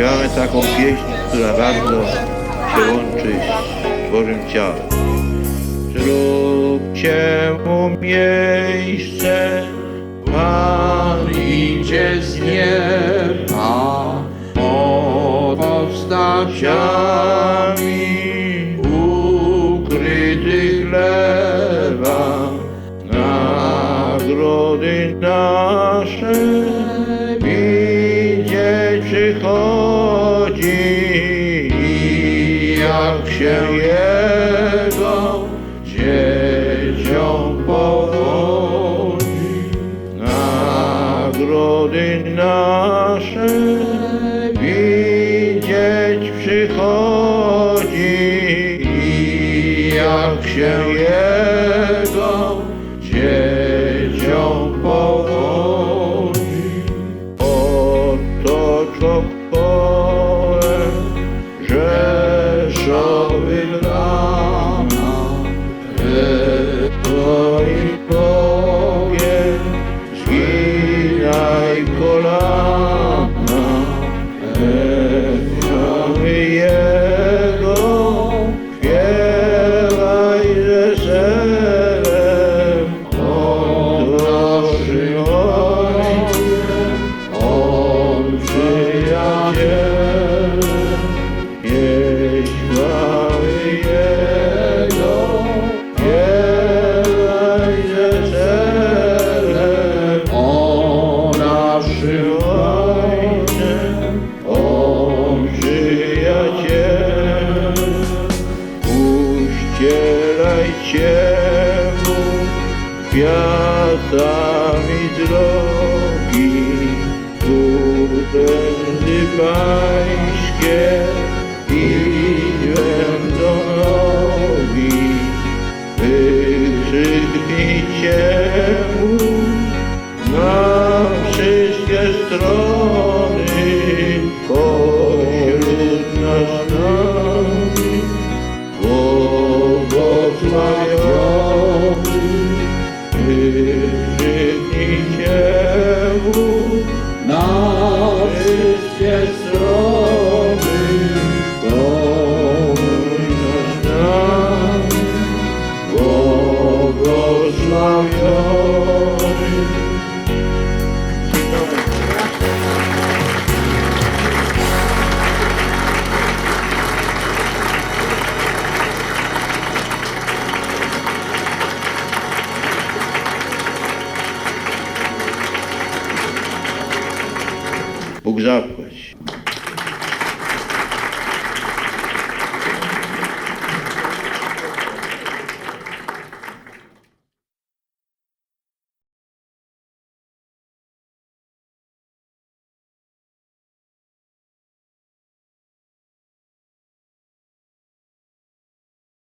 zaśpiewamy taką pieśń, która bardzo się łączy z Bożym ciałem. Zróbcie mu miejsce, Pan idzie z nieba, od postaciami ukrytych lewa, nagrody nasze przychodzi się jego dzieciom powodzi. Nagrody nasze widzieć przychodzi i jak się jego kwiatami drogi, urzędy pańskie i będą nogi, wykrzyknijcie mu na wszystkie strony pośród nas nami. Błogosławiony na wszystkie. Букжак